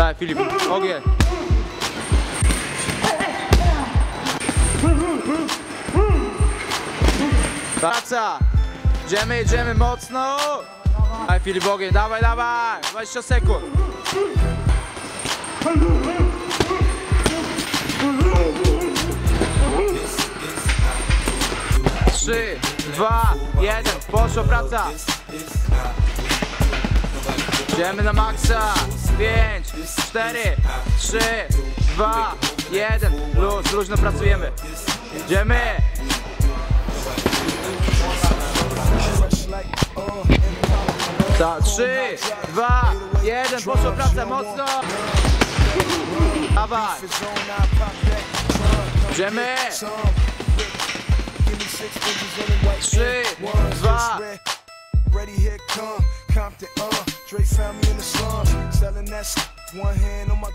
Daj Filip, ogień. Praca! Idziemy, jedziemy mocno! Daj Filip, ogień, dawaj, dawaj! 20 sekund! Trzy, dwa, jeden, poszła praca! Idziemy na maksa! Pięć, cztery, trzy, dwa, jeden, luz, luźno pracujemy! Idziemy! Ta, trzy, dwa, jeden, poszła praca, mocno! Dawaj! Idziemy! Trzy, dwa, Ready, here come Compton, uh Dre found me in the slums Selling that One hand on my